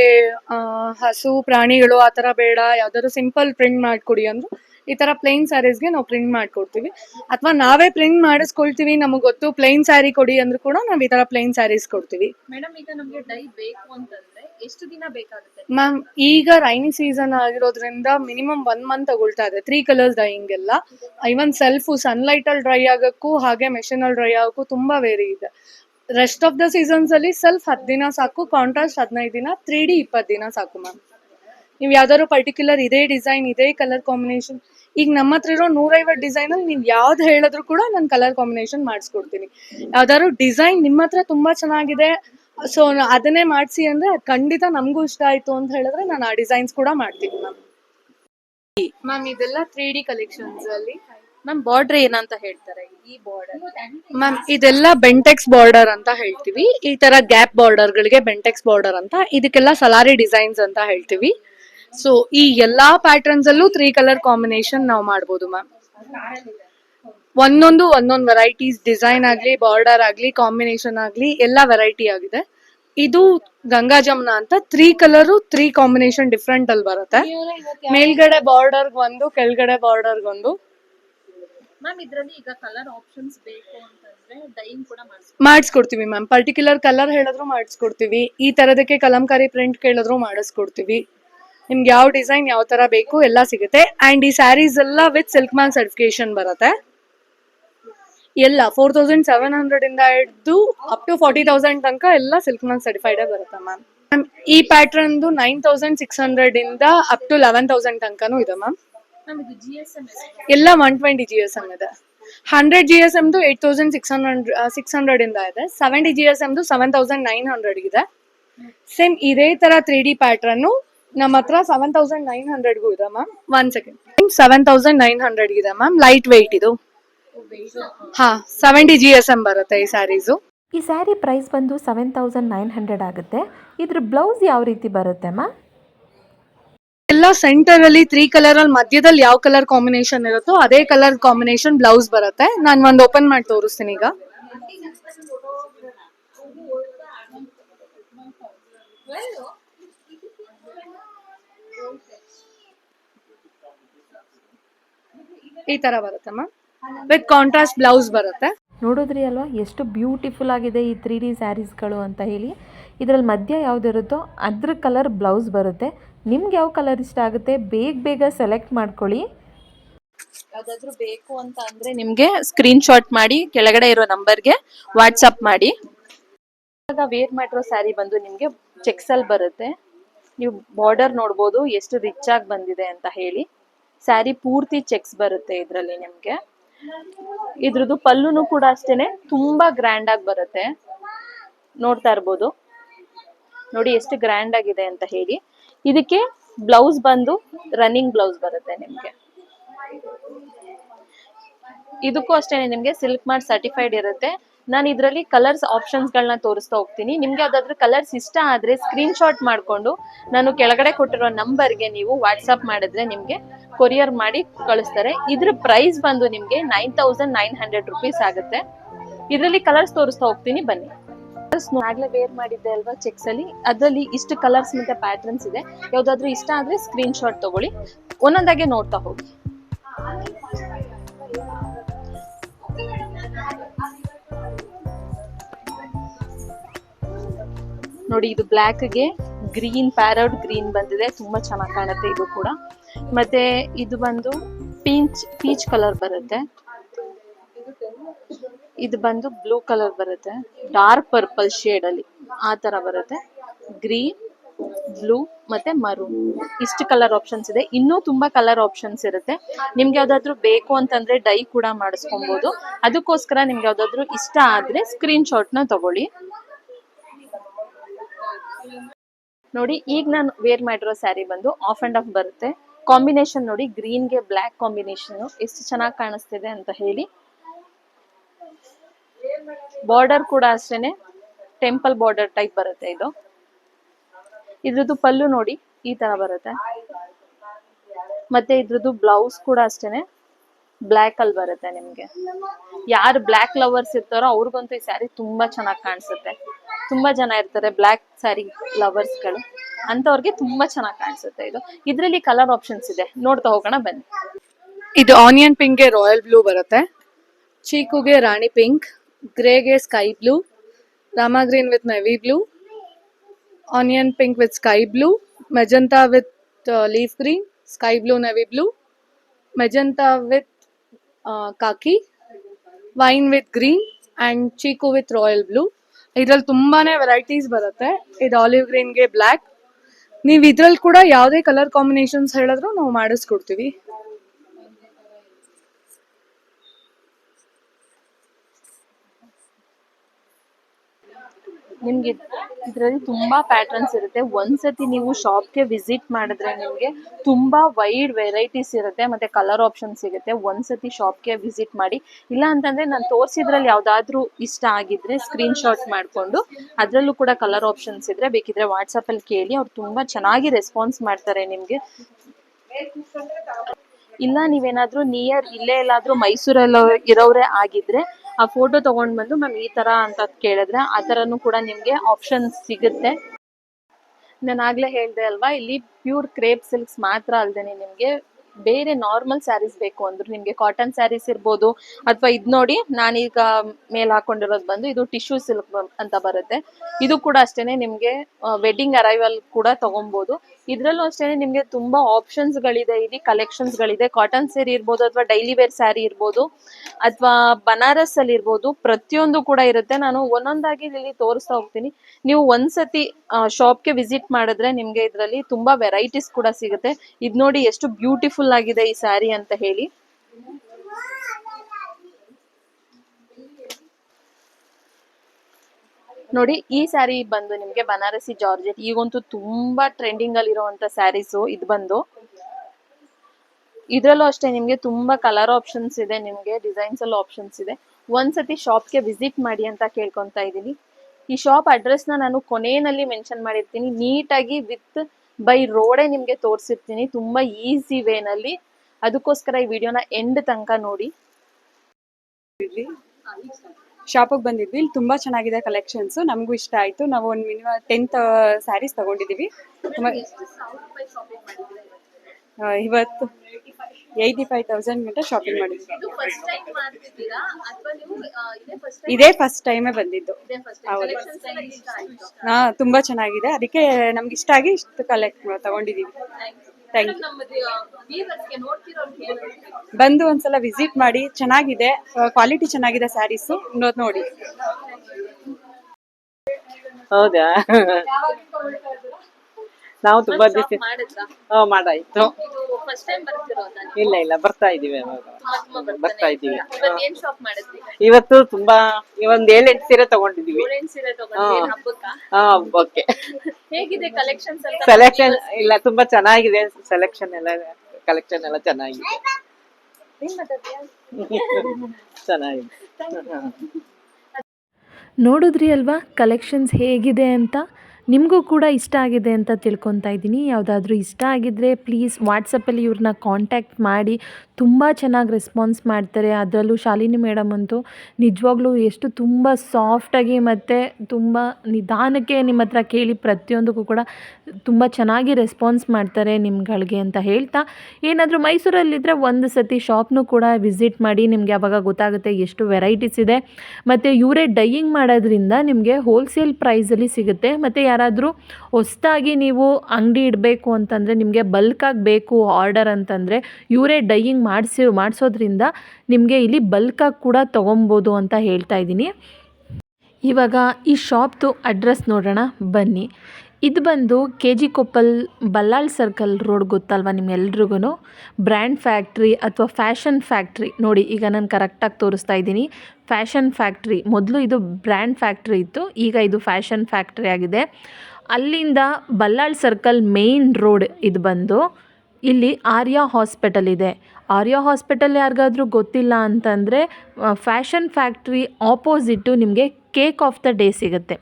ಹಸು, ಪ್ರಾಣಿಗಳು, ಆ ತರ ಬೇಡ, ಯಾವ್ದಾದ್ರು ಸಿಂಪಲ್ ಪ್ರಿಂಟ್ ಮಾಡ್ಕೊಡಿ ಅಂದ್ರು, ಈ ತರ ಪ್ಲೈನ್ ಸ್ಯಾರೀಸ್ಗೆ ನಾವು ಪ್ರಿಂಟ್ ಮಾಡ್ಕೊಡ್ತೀವಿ. ಅಥವಾ ನಾವೇ ಪ್ರಿಂಟ್ ಮಾಡಿಸ್ಕೊಳ್ತೀವಿ, ನಮಗೆ ಗೊತ್ತು ಪ್ಲೈನ್ ಸ್ಯಾರಿ ಕೊಡಿ ಅಂದ್ರೂ ಕೂಡ ನಾವು ಈ ತರ ಪ್ಲೈನ್ ಸ್ಯಾರೀಸ್ ಕೊಡ್ತೀವಿ. ಮೇಡಮ್, ಈಗ ನಮಗೆ ಡೈ ಬೇಕು ಅಂತಂದ್ರೆ ಎಷ್ಟು ದಿನ ಬೇಕಾಗುತ್ತೆ? ಮ್ಯಾಮ್ ಈಗ ರೈನಿ ಸೀಸನ್ ಆಗಿರೋದ್ರಿಂದ ಮಿನಿಮಮ್ ಒನ್ ಮಂತ್ ತಗೊಳ್ತಾ ಇದೆ. ತ್ರೀ ಕಲರ್ಸ್ ಡೈಯಿಂಗ್ ಎಲ್ಲ. ಐವನ್ ಸೆಲ್ಫ್ ಸನ್ಲೈಟ್ ಅಲ್ಲಿ ಡ್ರೈ ಆಗಕ್ಕೂ ಹಾಗೆ ಮೆಷಿನ್ ಅಲ್ಲಿ ಡ್ರೈ ಆಗಕ್ಕೂ ತುಂಬಾ ವೇರಿ ಇದೆ. ರೆಸ್ಟ್ ಆಫ್ ದ ಸೀಸನ್ಸ್ ಅಲ್ಲಿ ಸೆಲ್ಫ್ ಹತ್ತು ದಿನ ಸಾಕು ಕಾಂಟ್ರಾಸ್ಟ್ ಹದಿನೈದು ದಿನ ತ್ರೀ ಡಿ ಇಪ್ಪತ್ತು ದಿನ ಸಾಕು ಮ್ಯಾಮ್ ನೀವು ಯಾವ್ದಾದ್ರು ಪರ್ಟಿಕ್ಯುಲರ್ ಇದೇ ಡಿಸೈನ್ ಇದೇ ಕಲರ್ ಕಾಂಬಿನೇಷನ್ ಈಗ ನಮ್ಮ ಹತ್ರ ಇರೋ ನೂರೈವತ್ತು ಡಿಸೈನ್ ಅಲ್ಲಿ ನೀವು ಯಾವ್ದು ಹೇಳಿದ್ರು ಕೂಡ ನಾನು ಕಲರ್ ಕಾಂಬಿನೇಷನ್ ಮಾಡಿಸ್ಕೊಡ್ತೀನಿ. ಯಾವ್ದಾದ್ರು ಡಿಸೈನ್ ನಿಮ್ಮ ಹತ್ರ ತುಂಬಾ ಚೆನ್ನಾಗಿದೆ ಸೊ ಅದನ್ನೇ ಮಾಡಿಸಿ ಅಂದ್ರೆ ಅದ್ ಖಂಡಿತ ನಮಗೂ ಇಷ್ಟ ಆಯ್ತು ಅಂತ ಹೇಳಿದ್ರೆ ನಾನು ಆ ಡಿಸೈನ್ಸ್ ಕೂಡ ಮಾಡ್ತೀನಿ ಮ್ಯಾಮ್ ಮ್ಯಾಮ್ ಇದೆಲ್ಲ ತ್ರೀ ಡಿ ಕಲೆಕ್ಷನ್ಸ್ ಅಲ್ಲಿ. ಮ್ಯಾಮ್ ಬಾರ್ಡರ್ ಏನಂತ ಹೇಳ್ತಾರೆ? ಈ ಬಾರ್ಡರ್ ಮ್ಯಾಮ್ ಇದೆಲ್ಲ ಬೆಂಟೆಕ್ಸ್ ಬಾರ್ಡರ್ ಅಂತ ಹೇಳ್ತೀವಿ. ಈ ತರ ಗ್ಯಾಪ್ ಬಾರ್ಡರ್ ಗಳಿಗೆ ಬೆಂಟೆಕ್ಸ್ ಬಾರ್ಡರ್ ಅಂತ. ಇದಕ್ಕೆಲ್ಲ ಸಲಾರಿ ಡಿಸೈನ್ಸ್ ಅಂತ ಹೇಳ್ತೀವಿ. ಸೊ ಈ ಎಲ್ಲಾ ಪ್ಯಾಟರ್ನ್ಸ್ ಅಲ್ಲೂ ತ್ರೀ ಕಲರ್ ಕಾಂಬಿನೇಷನ್ ನಾವು ಮಾಡ್ಬೋದು ಮ್ಯಾಮ್ ಒಂದೊಂದು ಒಂದೊಂದು ವೆರೈಟೀಸ್ ಡಿಸೈನ್ ಆಗ್ಲಿ ಬಾರ್ಡರ್ ಆಗ್ಲಿ ಕಾಂಬಿನೇಷನ್ ಆಗ್ಲಿ ಎಲ್ಲ ವೆರೈಟಿ ಆಗಿದೆ. ಇದು ಗಂಗಾ ಜಮುನ ಅಂತ three colour three combination different ಅಲ್ಲಿ ಬರುತ್ತೆ. ಮೇಲ್ಗಡೆ ಬಾರ್ಡರ್ ಒಂದು ಕೆಳಗಡೆ ಬಾರ್ಡರ್ ಒಂದು. ಮ್ಯಾಮ್ ಇದ್ರಲ್ಲಿ ಈಗ ಕಲರ್ ಆಪ್ಷನ್ಸ್ ಬೇಕು ಅಂತಂದ್ರೆ ಡೈಯಿಂಗ್ ಕೂಡ ಮಾಡಿಸ್ತೀವಿ ಮಾಡಿಸ್ಕೊಡ್ತೀವಿ ಮ್ಯಾಮ್ ಪರ್ಟಿಕ್ಯುಲರ್ ಕಲರ್ ಹೇಳಿದ್ರು ಮಾಡಿಸ್ಕೊಡ್ತೀವಿ. ಈ ತರದಕ್ಕೆ ಕಲಂಕಾರಿ ಪ್ರಿಂಟ್ ಕೇಳಿದ್ರು ಮಾಡಿಸ್ಕೊಡ್ತೀವಿ. ನಿಮ್ಗೆ ಯಾವ ಡಿಸೈನ್ ಯಾವ ತರ ಬೇಕು ಎಲ್ಲ ಸಿಗುತ್ತೆ. ಅಂಡ್ ಈ ಸ್ಯಾರೀಸ್ ಎಲ್ಲ ವಿತ್ ಸಿಲ್ಕ್ ಮ್ಯಾನ್ ಸರ್ಟಿಫಿಕೇಶನ್ ಬರುತ್ತೆ. ಎಲ್ಲ ಫೋರ್ ತೌಸಂಡ್ ಸೆವೆನ್ ಹಂಡ್ರೆಡ್ ಇಂದ ಹಿಡಿದು ಅಪ್ ಟು ಫಾರ್ಟಿ ತೌಸಂಡ್ ತನಕ ಎಲ್ಲ ಸಿಲ್ಕ್ ಮ್ಯಾನ್ ಸರ್ಟಿಫೈಡ್ ಬರುತ್ತೆ ಮ್ಯಾಮ್ ಮ್ಯಾಮ್ ಈ ಪ್ಯಾಟ್ರನ್ದು ನೈನ್ ತೌಸಂಡ್ ಸಿಕ್ಸ್ ಹಂಡ್ರೆಡ್ ಇಂದ ಅಪ್ ಟು ಲೆವೆನ್ ತೌಸಂಡ್ ತನಕನೂ ಇದೆ ಮ್ಯಾಮ್ ಎಂ ಎಲ್ಲ one twenty G S M ಇದೆ. Hundred G S ಎಮ್ದು eight thousand six hundred six hundred ಇಂದ ಇದೆ. ಸೆವೆಂಟಿ ಜಿ ಎಸ್ ಎಮ್ದು ಸೆವೆನ್ ತೌಸಂಡ್ ನೈನ್ ಹಂಡ್ರೆಡ್ ಇದೆ. Same ಇದೇ ತರ ತ್ರೀ ಡಿ ಪ್ಯಾಟ್ರನ್ನು ನಮ್ಮ ಹತ್ರ ಸೆವೆನ್ ತೌಸಂಡ್ ನೈನ್ ಹಂಡ್ರೆಡ್ಗೂ ಇದೆ ma'am one second seven thousand nine hundred ಇದೆ ಮ್ಯಾಮ್ ಲೈಟ್ ವೆಯ್ಟ್ ಇದು. ಹಾ ಸೆವೆಂಟಿ ಜಿ ಎಸ್ ಎಂ ಬರುತ್ತೆ ಈ ಸ್ಯಾರೀಸು ಈ ಸ್ಯಾರಿ ಪ್ರೈಸ್ ಬಂದು ಸೆವೆನ್ ತೌಸಂಡ್ ನೈನ್ ಹಂಡ್ರೆಡ್ ಆಗುತ್ತೆ. ಇದ್ರ ಬ್ಲೌಸ್ ಯಾವ ರೀತಿ ಬರುತ್ತೆ ಮಾ ಎಲ್ಲ ಸೆಂಟರ್ ಅಲ್ಲಿ ತ್ರೀ ಕಲರ್ ಅಲ್ಲಿ ಮಧ್ಯದಲ್ಲಿ ಯಾವ ಕಲರ್ ಕಾಂಬಿನೇಷನ್ ಇರುತ್ತೋ ಅದೇ ಕಲರ್ ಕಾಂಬಿನೇಷನ್ ಬ್ಲೌಸ್ ಬರುತ್ತೆ. ನಾನು ಒಂದು ಓಪನ್ ಮಾಡಿ ತೋರಿಸ್ತೀನಿ ಈಗ. ಈ ತರ ಬರುತ್ತೆ ಮ್ಯಾಮ್ ವಿತ್ ಕಾಂಟ್ರಾಸ್ಟ್ ಬ್ಲೌಸ್ ಬರುತ್ತೆ. ನೋಡಿದ್ರಿ ಅಲ್ವಾ? ಎಷ್ಟು ಬ್ಯೂಟಿಫುಲ್ ಆಗಿದೆ ಈ ತ್ರೀ ಡಿ ಸ್ಯಾರೀಸ್ಗಳು ಅಂತ ಹೇಳಿ. ಇದರಲ್ಲಿ ಮಧ್ಯ ಯಾವುದಿರುತ್ತೋ ಅದ್ರ ಕಲರ್ ಬ್ಲೌಸ್ ಬರುತ್ತೆ. ನಿಮ್ಗೆ ಯಾವ ಕಲರ್ ಇಷ್ಟ ಆಗುತ್ತೆ? ಬೇಗ ಬೇಗ ಸೆಲೆಕ್ಟ್ ಮಾಡ್ಕೊಳ್ಳಿ. ಯಾವ್ದಾದ್ರು ಬೇಕು ಅಂತ ಅಂದ್ರೆ ನಿಮ್ಗೆ ಸ್ಕ್ರೀನ್ ಶಾಟ್ ಮಾಡಿ ಕೆಳಗಡೆ ಇರೋ ನಂಬರ್ಗೆ ವಾಟ್ಸಪ್ ಮಾಡಿ. ಇವಾಗ ವೇರ್ ಮಾಡಿರೋ ಸ್ಯಾರಿ ಬಂದು ನಿಮ್ಗೆ ಚೆಕ್ಸ್ ಅಲ್ಲಿ ಬರುತ್ತೆ. ನೀವು ಬಾರ್ಡರ್ ನೋಡ್ಬೋದು ಎಷ್ಟು ರಿಚ್ ಆಗಿ ಬಂದಿದೆ ಅಂತ ಹೇಳಿ. ಸ್ಯಾರಿ ಪೂರ್ತಿ ಚೆಕ್ಸ್ ಬರುತ್ತೆ ಇದರಲ್ಲಿ ನಿಮ್ಗೆ. ಇದ್ರದ್ದು ಪಲ್ಲುನು ಕೂಡ ಅಷ್ಟೇನೆ, ತುಂಬಾ ಗ್ರ್ಯಾಂಡ್ ಆಗಿ ಬರುತ್ತೆ. ನೋಡ್ತಾ ಇರ್ಬೋದು. ನೋಡಿ ಎಷ್ಟು ಗ್ರ್ಯಾಂಡ್ ಆಗಿದೆ ಅಂತ ಹೇಳಿ. ಇದಕ್ಕೆ ಬ್ಲೌಸ್ ಬಂದು ರನ್ನಿಂಗ್ ಬ್ಲೌಸ್ ಬರುತ್ತೆ ನಿಮ್ಗೆ. ಇದಕ್ಕೂ ಅಷ್ಟೇನೆ ನಿಮ್ಗೆ ಸಿಲ್ಕ್ ಮಾರ್ಟ್ ಸರ್ಟಿಫೈಡ್ ಇರುತ್ತೆ. ನಾನು ಇದರಲ್ಲಿ ಕಲರ್ಸ್ ಆಪ್ಷನ್ಸ್ ಗಳನ್ನ ತೋರಿಸ್ತಾ ಹೋಗ್ತೀನಿ. ನಿಮ್ಗೆ ಯಾವುದಾದ್ರೂ ಕಲರ್ಸ್ ಇಷ್ಟ ಆದ್ರೆ ಸ್ಕ್ರೀನ್ ಶಾಟ್ ಮಾಡ್ಕೊಂಡು ನಾನು ಕೆಳಗಡೆ ಕೊಟ್ಟಿರೋ ನಂಬರ್ಗೆ ನೀವು ವಾಟ್ಸಪ್ ಮಾಡಿದ್ರೆ ನಿಮ್ಗೆ ಕೊರಿಯರ್ ಮಾಡಿ ಕಳಿಸ್ತಾರೆ. ಇದ್ರ ಪ್ರೈಸ್ ಬಂದು ನಿಮ್ಗೆ nine thousand nine hundred rupees ಆಗುತ್ತೆ. ಇದರಲ್ಲಿ ಕಲರ್ಸ್ ತೋರಿಸ್ತಾ ಹೋಗ್ತೀನಿ, ಬನ್ನಿ. ಆಗ್ಲೇ ವೇರ್ ಮಾಡಿದ್ದೆ ಅಲ್ವಾ ಚೆಕ್ಸ್ ಅಲ್ಲಿ? ಅದರಲ್ಲಿ ಇಷ್ಟು ಕಲರ್ಸ್ ಮತ್ತೆ ಪ್ಯಾಟರ್ನ್ಸ್ ಇದೆ. ಯಾವ್ದಾದ್ರು ಇಷ್ಟ ಆದ್ರೆ ಸ್ಕ್ರೀನ್ ಶಾಟ್ ತಗೊಳ್ಳಿ. ಒಂದೊಂದಾಗೆ ನೋಡ್ತಾ ಹೋಗಿ. ನೋಡಿ, ಇದು ಬ್ಲ್ಯಾಕ್ಗೆ ಗ್ರೀನ್ ಪ್ಯಾರೌಟ್ ಗ್ರೀನ್ ಬಂದಿದೆ. ತುಂಬಾ ಚೆನ್ನಾಗಿ ಕಾಣುತ್ತೆ ಇದು ಕೂಡ. ಮತ್ತೆ ಇದು ಬಂದು ಪೀಚ್ ಪೀಚ್ ಕಲರ್ ಬರುತ್ತೆ. ಇದು ಬಂದು ಬ್ಲೂ ಕಲರ್ ಬರುತ್ತೆ. ಡಾರ್ಕ್ ಪರ್ಪಲ್ ಶೇಡ್ ಅಲ್ಲಿ ಆ ತರ ಬರುತ್ತೆ. ಗ್ರೀನ್ ಬ್ಲೂ ಮತ್ತೆ ಮರೂನ್ ಇಷ್ಟು ಕಲರ್ ಆಪ್ಷನ್ಸ್ ಇದೆ. ಇನ್ನೂ ತುಂಬಾ ಕಲರ್ ಆಪ್ಷನ್ಸ್ ಇರುತ್ತೆ. ನಿಮ್ಗೆ ಯಾವ್ದಾದ್ರು ಬೇಕು ಅಂತಂದ್ರೆ ಡೈ ಕೂಡ ಮಾಡಿಸ್ಕೊಬಹುದು ಅದಕ್ಕೋಸ್ಕರ ನಿಮ್ಗೆ ಯಾವ್ದಾದ್ರು ಇಷ್ಟ ಆದ್ರೆ ಸ್ಕ್ರೀನ್ ಶಾಟ್ನ ತಗೊಳ್ಳಿ. ನೋಡಿ, ಈಗ ನಾನು ವೇರ್ ಮಾಡಿರೋ ಸ್ಯಾರಿ ಬಂದು ಆಫ್ ಅಂಡ್ ಆಫ್ ಬರುತ್ತೆ. ಕಾಂಬಿನೇಷನ್ ನೋಡಿ ಗ್ರೀನ್ಗೆ ಬ್ಲ್ಯಾಕ್ ಕಾಂಬಿನೇಷನ್ ಎಷ್ಟು ಚೆನ್ನಾಗಿ ಕಾಣಿಸ್ತಿದೆ ಅಂತ ಹೇಳಿ. ಬಾರ್ಡರ್ ಕೂಡ ಅಷ್ಟೇನೆ. ಟೆಂಪಲ್ ಬಾರ್ಡರ್ ಟೈಪ್ ಬರುತ್ತೆ ಇದು. ಇದ್ರದ್ದು ಪಲ್ಲು ನೋಡಿ, ಈ ತರ ಬರುತ್ತೆ. ಮತ್ತೆ ಇದ್ರದ್ದು ಬ್ಲೌಸ್ ಕೂಡ ಅಷ್ಟೇನೆ. ಬ್ಲ್ಯಾಕ್ ಅಲ್ಲಿ ಬರುತ್ತೆ ನಿಮ್ಗೆ. ಯಾರು ಬ್ಲ್ಯಾಕ್ ಲವರ್ಸ್ ಇರ್ತಾರೋ ಅವ್ರಿಗಂತೂ ಈ ಸ್ಯಾರಿ ತುಂಬಾ ಚೆನ್ನಾಗಿ ಕಾಣಿಸುತ್ತೆ. ತುಂಬಾ ಜನ ಇರ್ತಾರೆ ಬ್ಲ್ಯಾಕ್ ಸ್ಯಾರಿ ಲವರ್ಸ್ಗಳು ಅಂತವ್ರಿಗೆ ತುಂಬಾ ಚೆನ್ನಾಗಿ ಕಾಣಿಸುತ್ತೆ ಇದು. ಇದರಲ್ಲಿ ಕಲರ್ ಆಪ್ಷನ್ಸ್ ಇದೆ. ನೋಡ್ತಾ ಹೋಗೋಣ, ಬನ್ನಿ. ಇದು ಆನಿಯನ್ ಪಿಂಕ್ಗೆ ರಾಯಲ್ ಬ್ಲೂ ಬರುತ್ತೆ. ಚೀಕುಗೆ rani pink ಗ್ರೇಗೆ sky blue rama green with navy blue onion pink with sky blue magenta with leaf green sky blue navy blue magenta with khaki wine with green and chikoo with royal blue ಇದ್ರಲ್ಲಿ ತುಂಬಾನೇ varieties ಬರುತ್ತೆ. ಇದು olive ಗ್ರೀನ್ಗೆ black ನೀವು ಇದ್ರಲ್ಲಿ ಕೂಡ ಯಾವುದೇ colour combinations ಹೇಳಿದ್ರು ನಾವು ಮಾಡಿಸ್ಕೊಡ್ತೀವಿ. ನಿಮ್ಗೆ ಇದರಲ್ಲಿ ತುಂಬಾ ಪ್ಯಾಟರ್ನ್ಸ್ ಇರುತ್ತೆ. ಒಂದ್ಸತಿ ನೀವು ಶಾಪ್ಗೆ ವಿಸಿಟ್ ಮಾಡಿದ್ರೆ ನಿಮ್ಗೆ ತುಂಬಾ ವೈಡ್ ವೆರೈಟೀಸ್ ಇರುತ್ತೆ, ಮತ್ತೆ ಕಲರ್ ಆಪ್ಷನ್ ಸಿಗುತ್ತೆ. ಒಂದ್ಸತಿ ಶಾಪ್ಗೆ ವಿಸಿಟ್ ಮಾಡಿ, ಇಲ್ಲ ಅಂತಂದ್ರೆ ನಾನು ತೋರಿಸಿದ್ರಲ್ಲಿ ಯಾವ್ದಾದ್ರು ಇಷ್ಟ ಆಗಿದ್ರೆ ಸ್ಕ್ರೀನ್ ಶಾಟ್ ಮಾಡ್ಕೊಂಡು, ಅದ್ರಲ್ಲೂ ಕೂಡ ಕಲರ್ ಆಪ್ಷನ್ಸ್ ಇದ್ರೆ ಬೇಕಿದ್ರೆ ವಾಟ್ಸಪ್ಪಲ್ಲಿ ಕೇಳಿ, ಅವ್ರು ತುಂಬಾ ಚೆನ್ನಾಗಿ ರೆಸ್ಪಾನ್ಸ್ ಮಾಡ್ತಾರೆ ನಿಮ್ಗೆ. ಇಲ್ಲ, ನೀವೇನಾದ್ರೂ ನಿಯರ್ ಇಲ್ಲೇ ಎಲ್ಲಾದ್ರೂ ಮೈಸೂರಲ್ಲಿ ಇರೋರೇ ಆಗಿದ್ರೆ ಆ ಫೋಟೋ ತಗೊಂಡ್ ಬಂದು ಮ್ಯಾಮ್ ಈ ತರ ಅಂತ ಕೇಳಿದ್ರೆ ಆ ತರನು ಕೂಡ ನಿಮ್ಗೆ ಆಪ್ಷನ್ ಸಿಗುತ್ತೆ. ನಾನು ಆಗ್ಲೇ ಹೇಳ್ದೆ ಅಲ್ವಾ, ಇಲ್ಲಿ ಪ್ಯೂರ್ ಕ್ರೇಪ್ ಸಿಲ್ಕ್ಸ್ ಮಾತ್ರ ಅಲ್ದೇನೆ ನಿಮ್ಗೆ ಬೇರೆ ನಾರ್ಮಲ್ ಸ್ಯಾರೀಸ್ ಬೇಕು ಅಂದ್ರೆ ನಿಮ್ಗೆ ಕಾಟನ್ ಸ್ಯಾರೀಸ್ ಇರ್ಬೋದು ಅಥವಾ ಇದು ನೋಡಿ ನಾನೀಗ ಮೇಲ್ ಹಾಕೊಂಡಿರೋದು ಬಂದು ಇದು ಟಿಶ್ಯೂ ಸಿಲ್ಕ್ ಅಂತ ಬರುತ್ತೆ. ಇದು ಕೂಡ ಅಷ್ಟೇನೆ ನಿಮ್ಗೆ ವೆಡ್ಡಿಂಗ್ ಅರೈವಲ್ ಕೂಡ ತಗೊಬಹುದು ಇದ್ರಲ್ಲೂ ಅಷ್ಟೇ ನಿಮ್ಗೆ ತುಂಬಾ ಆಪ್ಷನ್ಸ್ ಗಳಿದೆ. ಇಲ್ಲಿ ಕಲೆಕ್ಷನ್ಸ್ ಗಳಿದೆ. ಕಾಟನ್ ಸ್ಯಾರಿ ಇರ್ಬೋದು ಅಥವಾ ಡೈಲಿ ವೇರ್ ಸ್ಯಾರಿ ಇರ್ಬೋದು, ಅಥವಾ ಬನಾರಸ್ ಅಲ್ಲಿ ಇರ್ಬೋದು, ಪ್ರತಿಯೊಂದು ಕೂಡ ಇರುತ್ತೆ. ನಾನು ಒಂದೊಂದಾಗಿ ಇಲ್ಲಿ ತೋರಿಸ್ತಾ ಹೋಗ್ತೀನಿ. ನೀವು ಒಂದ್ಸತಿ ಶಾಪ್ಗೆ ವಿಸಿಟ್ ಮಾಡಿದ್ರೆ ನಿಮ್ಗೆ ಇದರಲ್ಲಿ ತುಂಬಾ ವೆರೈಟೀಸ್ ಕೂಡ ಸಿಗುತ್ತೆ. ಇದು ನೋಡಿ ಎಷ್ಟು ಬ್ಯೂಟಿಫುಲ್ ಆಗಿದೆ ಈ ಸ್ಯಾರಿ ಅಂತ ಹೇಳಿ. ನೋಡಿ, ಈ ಸ್ಯಾರಿ ಬಂದು ನಿಮ್ಗೆ ಬನಾರಸಿ ಜಾರ್ಜೆಟ್ ಈಗಂತೂ ತುಂಬಾ ಟ್ರೆಂಡಿಂಗ್ ಅಲ್ಲಿ ಇರುವಂತ ಸ್ಯಾರೀಸು ಇದು ಬಂದು. ಇದ್ರಲ್ಲೂ ಅಷ್ಟೇ, ನಿಮ್ಗೆ ತುಂಬಾ ಕಲರ್ ಆಪ್ಷನ್ಸ್ ಇದೆ, ನಿಮ್ಗೆ ಡಿಸೈನ್ಸ್ ಅಲ್ಲಿ ಆಪ್ಷನ್ಸ್ ಇದೆ. ಒಂದ್ಸತಿ ಶಾಪ್ಗೆ ವಿಸಿಟ್ ಮಾಡಿ ಅಂತ ಕೇಳ್ಕೊಂತಾ ಇದೀನಿ ಈ ಶಾಪ್ ಅಡ್ರೆಸ್ನ ನಾನು ಕೊನೆಯಲ್ಲಿ ಮೆನ್ಷನ್ ಮಾಡಿರ್ತೀನಿ. ನೀಟಾಗಿ ವಿತ್ ಬೈ ರೋಡೇ ನಿಮ್ಗೆ ತೋರಿಸಿರ್ತೀನಿ. ತುಂಬಾ ಈಸಿ ವೇನಲ್ಲಿ ಅದಕ್ಕೋಸ್ಕರ ಈ ವಿಡಿಯೋನ ಎಂಡ್ ತನಕ ನೋಡಿ. ಶಾಪಿಗೆ ಬಂದಿದ್ವಿ. ಇಲ್ಲಿ ತುಂಬಾ ಚೆನ್ನಾಗಿದೆ ಕಲೆಕ್ಷನ್ಸ್ ನಮಗೂ ಇಷ್ಟ ಆಯ್ತು. ನಾವು ಒಂದು ಮಿನಿಮಮ್ ಟೆಂತ್ ಸ್ಯಾರೀಸ್ ಆ, ಇವತ್ತು ಏಯ್ಟಿ ಫೈವ್ ತೌಸಂಡ್ ಗಂಟ ಶಾಪಿಂಗ್ ಮಾಡಿದ್ವಿ. ಇದೇ ಫಸ್ಟ್ ಟೈಮೇ ಬಂದಿದ್ದು. ಹೌದು. ಹಾ ತುಂಬಾ ಚೆನ್ನಾಗಿದೆ. ಅದಕ್ಕೆ ನಮ್ಗೆ ಇಷ್ಟ ಆಗಿ ಇಷ್ಟು ಕಲೆಕ್ಟ್ ತಗೊಂಡಿದೀವಿ ಥ್ಯಾಂಕ್ ಯು ಬಂದು ಒಂದ್ಸಲ ವಿಸಿಟ್ ಮಾಡಿ ಚೆನ್ನಾಗಿದೆ ಕ್ವಾಲಿಟಿ ಚೆನ್ನಾಗಿದೆ ಸ್ಯಾರೀಸು ನೋಡಿ ಹೌದಾ? ನಾವು ತುಂಬಾ ದಿವಸ ಇಲ್ಲ ಇಲ್ಲ ಬರ್ತಾ ಇದೀವಿ ಬರ್ತಾ ಇದೀವಿ ಇವತ್ತು ತುಂಬಾ ಒಂದ್ ಏಳೆಂಟು ಸೀರೆ ತಗೊಂಡಿದೀವಿ ಹಾ. ಓಕೆ ಹೇಗಿದೆ ಕಲೆಕ್ಷನ್ಸ್ ಸೆಲೆಕ್ಷನ್ ಇಲ್ಲ ತುಂಬಾ ಚೆನ್ನಾಗಿದೆ. ಸೆಲೆಕ್ಷನ್ ಎಲ್ಲ ಕಲೆಕ್ಷನ್ ಎಲ್ಲ ಚೆನ್ನಾಗಿದೆ. ಚೆನ್ನಾಗಿದೆ. ನೋಡಿದ್ರಿ ಅಲ್ವಾ ಕಲೆಕ್ಷನ್ಸ್ ಹೇಗಿದೆ ಅಂತ? ನಿಮಗೂ ಕೂಡ ಇಷ್ಟ ಆಗಿದೆ ಅಂತ ತಿಳ್ಕೊತಾ ಇದ್ದೀನಿ. ಯಾವುದಾದ್ರೂ ಇಷ್ಟ ಆಗಿದ್ದರೆ ಪ್ಲೀಸ್ ವಾಟ್ಸಪ್ಪಲ್ಲಿ ಇವ್ರನ್ನ ಕಾಂಟ್ಯಾಕ್ಟ್ ಮಾಡಿ ತುಂಬ ಚೆನ್ನಾಗಿ ರೆಸ್ಪಾನ್ಸ್ ಮಾಡ್ತಾರೆ. ಅದರಲ್ಲೂ ಶಾಲಿನಿ ಮೇಡಮ್ ಅಂತೂ ನಿಜವಾಗ್ಲೂ ಎಷ್ಟು ತುಂಬ ಸಾಫ್ಟಾಗಿ ಮತ್ತು ತುಂಬ ನಿಧಾನಕ್ಕೆ ನಿಮ್ಮ ಹತ್ರ ಕೇಳಿ ಪ್ರತಿಯೊಂದಕ್ಕೂ ಕೂಡ ತುಂಬ ಚೆನ್ನಾಗಿ ರೆಸ್ಪಾನ್ಸ್ ಮಾಡ್ತಾರೆ ನಿಮ್ಗಳಿಗೆ ಅಂತ ಹೇಳ್ತಾ. ಏನಾದರೂ ಮೈಸೂರಲ್ಲಿದ್ದರೆ ಒಂದು ಸತಿ ಶಾಪ್ನೂ ಕೂಡ ವಿಸಿಟ್ ಮಾಡಿ ನಿಮಗೆ ಆವಾಗ ಗೊತ್ತಾಗುತ್ತೆ ಎಷ್ಟು ವೆರೈಟೀಸ್ ಇದೆ. ಮತ್ತು ಇವರೇ ಡೈಯಿಂಗ್ ಮಾಡೋದ್ರಿಂದ ನಿಮಗೆ ಹೋಲ್ಸೇಲ್ ಪ್ರೈಸಲ್ಲಿ ಸಿಗುತ್ತೆ. ಮತ್ತು ಯಾರಾದರೂ ಹೊಸ್ದಾಗಿ ನೀವು ಅಂಗಡಿ ಇಡಬೇಕು ಅಂತಂದರೆ, ನಿಮಗೆ ಬಲ್ಕಾಗಿ ಬೇಕು ಆರ್ಡರ್ ಅಂತಂದರೆ ಇವರೇ ಡೈಯಿಂಗ್ ಮಾಡಿಸಿ, ಮಾಡಿಸೋದ್ರಿಂದ ನಿಮಗೆ ಇಲ್ಲಿ ಬಲ್ಕಾಗಿ ಕೂಡ ತೊಗೊಬೋದು ಅಂತ ಹೇಳ್ತಾ ಇದ್ದೀನಿ. ಇವಾಗ ಈ ಶಾಪ್ದು ಅಡ್ರೆಸ್ ನೋಡೋಣ, ಬನ್ನಿ. ಇದು ಬಂದು K G Koppal Ballal circle road ಗೊತ್ತಲ್ವ ನಿಮ್ಮೆಲ್ರಿಗೂ ಬ್ರ್ಯಾಂಡ್ ಫ್ಯಾಕ್ಟ್ರಿ ಅಥವಾ ಫ್ಯಾಷನ್ ಫ್ಯಾಕ್ಟ್ರಿ. ನೋಡಿ, ಈಗ ನಾನು ಕರೆಕ್ಟಾಗಿ ತೋರಿಸ್ತಾ ಇದ್ದೀನಿ. Fashion factory. ಮೊದಲು ಇದು ಬ್ರ್ಯಾಂಡ್ ಫ್ಯಾಕ್ಟ್ರಿ ಇತ್ತು, ಈಗ ಇದು ಫ್ಯಾಷನ್ ಫ್ಯಾಕ್ಟ್ರಿ ಆಗಿದೆ. ಅಲ್ಲಿಂದ ಬಲ್ಲಾಳ್ ಸರ್ಕಲ್ ಮೇಯ್ನ್ ರೋಡ್ ಇದು ಬಂದು ಇಲ್ಲಿ ಆರ್ಯ ಹಾಸ್ಪಿಟಲ್ ಇದೆ. ಆರ್ಯ ಹಾಸ್ಪಿಟಲ್ ಯಾರಿಗಾದ್ರೂ ಗೊತ್ತಿಲ್ಲ ಅಂತಂದರೆ ಫ್ಯಾಷನ್ ಫ್ಯಾಕ್ಟ್ರಿ ಆಪೋಸಿಟ್ಟು ನಿಮಗೆ ಕೇಕ್ ಆಫ್ ದ ಡೇ ಸಿಗುತ್ತೆ.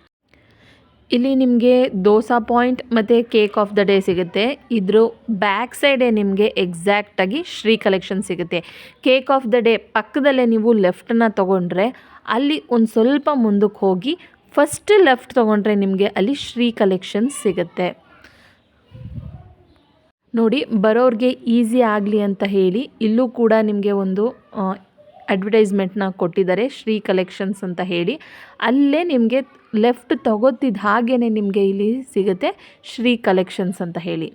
ಇಲ್ಲಿ ನಿಮಗೆ ದೋಸಾ ಪಾಯಿಂಟ್ ಮತ್ತು ಕೇಕ್ ಆಫ್ ದ ಡೇ ಸಿಗುತ್ತೆ. ಇದ್ರ ಬ್ಯಾಕ್ ಸೈಡೇ ನಿಮಗೆ ಎಕ್ಸಾಕ್ಟಾಗಿ ಶ್ರೀ ಕಲೆಕ್ಷನ್ ಸಿಗುತ್ತೆ. ಕೇಕ್ ಆಫ್ ದ ಡೇ ಪಕ್ಕದಲ್ಲೇ ನೀವು ಲೆಫ್ಟನ್ನ ತೊಗೊಂಡ್ರೆ ಅಲ್ಲಿ ಒಂದು ಸ್ವಲ್ಪ ಮುಂದಕ್ಕೆ ಹೋಗಿ ಫಸ್ಟ್ ಲೆಫ್ಟ್ ತೊಗೊಂಡ್ರೆ ನಿಮಗೆ ಅಲ್ಲಿ ಶ್ರೀ ಕಲೆಕ್ಷನ್ಸ್ ಸಿಗುತ್ತೆ. ನೋಡಿ, ಬರೋರಿಗೆ ಈಸಿ ಆಗಲಿ ಅಂತ ಹೇಳಿ, ಇಲ್ಲೂ ಕೂಡ ನಿಮಗೆ ಒಂದು ಅಡ್ವರ್ಟೈಸ್ಮೆಂಟ್ನ ಕೊಟ್ಟಿದ್ದಾರೆ, ಶ್ರೀ ಕಲೆಕ್ಷನ್ಸ್ ಅಂತ ಹೇಳಿ. ಅಲ್ಲೇ ನಿಮಗೆ ಲೆಫ್ಟ್ ತಗೋತಿದ್ದ ಹಾಗೇ ನಿಮಗೆ ಇಲ್ಲಿ ಸಿಗುತ್ತೆ, ಶ್ರೀ ಕಲೆಕ್ಷನ್ಸ್ ಅಂತ ಹೇಳಿ.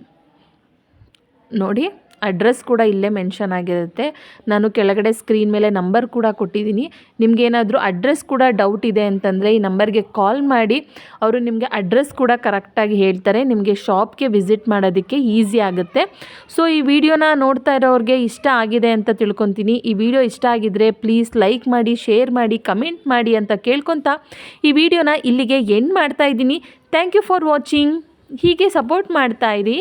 ನೋಡಿ. ಅಡ್ರೆಸ್ ಕೂಡ ಇಲ್ಲೇ ಮೆನ್ಷನ್ ಆಗಿರುತ್ತೆ. ನಾನು ಕೆಳಗಡೆ ಸ್ಕ್ರೀನ್ ಮೇಲೆ ನಂಬರ್ ಕೂಡ ಕೊಟ್ಟಿದ್ದೀನಿ. ನಿಮಗೇನಾದರೂ ಅಡ್ರೆಸ್ ಕೂಡ ಡೌಟ್ ಇದೆ ಅಂತಂದರೆ ಈ ನಂಬರ್ಗೆ ಕಾಲ್ ಮಾಡಿ. ಅವರು ನಿಮಗೆ ಅಡ್ರೆಸ್ ಕೂಡ ಕರೆಕ್ಟಾಗಿ ಹೇಳ್ತಾರೆ. ನಿಮಗೆ ಶಾಪ್ಗೆ ವಿಸಿಟ್ ಮಾಡೋದಕ್ಕೆ ಈಸಿ ಆಗುತ್ತೆ. ಸೊ, ಈ ವಿಡಿಯೋನ ನೋಡ್ತಾ ಇರೋರಿಗೆ ಇಷ್ಟ ಆಗಿದೆ ಅಂತ ತಿಳ್ಕೊತೀನಿ. ಈ ವಿಡಿಯೋ ಇಷ್ಟ ಆಗಿದ್ದರೆ ಪ್ಲೀಸ್ ಲೈಕ್ ಮಾಡಿ, ಶೇರ್ ಮಾಡಿ, ಕಮೆಂಟ್ ಮಾಡಿ ಅಂತ ಕೇಳ್ಕೊತಾ ಈ ವಿಡಿಯೋನ ಇಲ್ಲಿಗೆ ಎಂಡ್ ಮಾಡ್ತಾ ಇದ್ದೀನಿ. Thank you for watching. ಹೀಗೆ ಸಪೋರ್ಟ್ ಮಾಡ್ತಾ ಇರಿ.